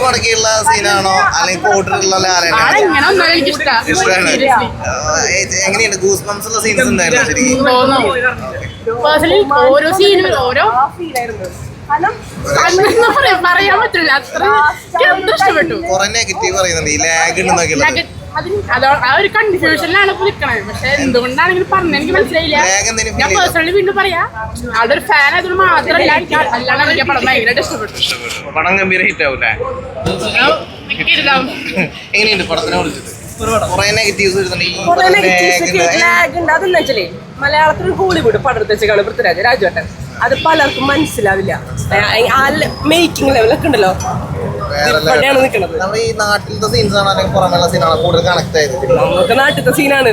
മുണ്ട് മടക്കിയുള്ള സീനാണോ? അല്ലെങ്കിൽ ഇഷ്ടമാണ്. ഇഷ്ടമാണ്. എങ്ങനെയുണ്ട്? ഗൂസ് ബംസ് ഉള്ള സീൻസ് ഉണ്ടായിരുന്നു ശരിക്കും? പേഴ്സണലി ഓരോ സീനും ഓരോ പറയാൻ പറയാൻ പറ്റില്ല അത്ര ഇഷ്ടപ്പെട്ടു. കുറെ നെഗറ്റീവ് പറയുന്നുണ്ട്. ഈ ലാഗ് അതിന് അതോ ആ ഒരു കൺഫ്യൂഷനിലാണ് ഇപ്പൊ നിൽക്കണത് പക്ഷെ എന്തുകൊണ്ടാണെങ്കിലും പറഞ്ഞ എനിക്ക് മനസ്സിലായില്ല. ഞാൻ? പേഴ്സണലി വീണ്ടും പറയാ. ആളുടെ ഒരു ഫാൻ ആയതുകൊണ്ട് മാത്രമല്ല എനിക്ക് അല്ലാണ്ട് എനിക്ക് പടം ഭയങ്കരമായിട്ട് ഇഷ്ടപ്പെട്ടു. പടം ഗംഭീര ഹിറ്റ് ആവൂലേ. എങ്ങനെയുണ്ട് പടത്തിനെ കുറിച്ചിട്ട്? അതെന്ന് വെച്ചാലേ മലയാളത്തിൽ ഹോളിവുഡ് പടർത്തി വെച്ചാണ് പൃഥ്വിരാജ്. രാജുവേട്ടൻ അത് പലർക്കും മനസ്സിലാവില്ല. ആ മേക്കിംഗ് ലെവലൊക്കെ ഉണ്ടല്ലോ. ഇവിടെയാണ് നിൽക്കുന്നത് നമ്മൾ ഈ നാട്ടിലത്തെ സീൻസ് ആണ് അല്ലെങ്കിൽ പുറമേയുള്ള സീനാണ് കൂടുതൽ കണക്ട് ആയത്. നമുക്ക് നാട്ടിലത്തെ സീനാണ്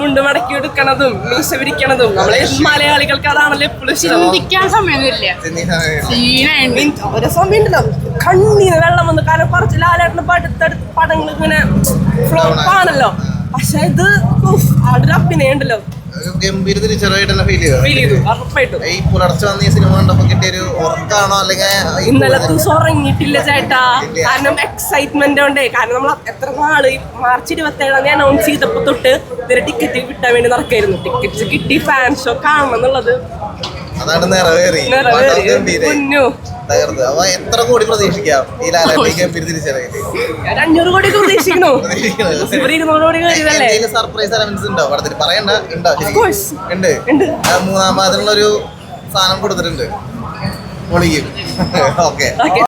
മുണ്ട് മടക്കി എടുക്കണതും മീശ പിരിക്കണതും നമ്മളെ മലയാളികൾക്ക് അതാണല്ലോ എപ്പോഴും ചിന്തിക്കാൻ സമയമൊന്നുമില്ല. സമയം ഉണ്ടല്ലോ കണ്ണീന്ന് വെള്ളം വന്ന് കാരണം കുറച്ച് ലാലേട്ടന് പടുത്തടുത്ത് പടങ്ങൾ ഇങ്ങനെ ഫ്ലോപ്പ് ആണല്ലോ പക്ഷെ ഇത് അവിടെ ഒരു അഭിനയം ഉണ്ടല്ലോ. ഗംഭീര തിരിച്ചറിവായിട്ട് ഫീൽ ചെയ്തു. ഈ പുലർച്ചെ വന്ന ഈ സിനിമ കണ്ടപ്പോ കിട്ടിയ ഒരു ഉറക്കാണോ അല്ലെങ്കിൽ ഇന്നലെ ദിവസം ഉറങ്ങിയിട്ടില്ല ചേട്ടാ. കാരണം എക്സൈറ്റ്മെന്റ് ഉണ്ടേ. കാരണം നമ്മൾ എത്ര നാൾ മാർച്ച് ഇരുപത്തി ഏഴാം തീയതി അനൗൺസ് ചെയ്തപ്പോ തൊട്ട് ഇവരെ ടിക്കറ്റ് കിട്ടാൻ വേണ്ടി നടക്കായിരുന്നു. ടിക്കറ്റ്സ് കിട്ടി ഫാൻ ഷോ കാണണം എന്നുള്ളത്. അതാണ് നിറവേറി. തകർത്ത് അപ്പൊ എത്ര കോടി പ്രതീക്ഷിക്കാം ഈ ലാലാട്ടി ഗംഭീര തിരിച്ചറിവിൽ ഒരു അഞ്ഞൂറ് കോടി പ്രതീക്ഷിക്കുന്നു. പ്രതീക്ഷിക്കണു സർപ്രൈസ് എലമെന്റ്സ് ഉണ്ടോ? പടത്തിൽ പറയണ്ട. ഉണ്ടോ? ഉണ്ട്. മൂന്നാം പാദത്തിലുള്ള ഒരു സാധനം കൊടുത്തിട്ടുണ്ട്. പൊളിക്കും ഓക്കെ ഓക്കെ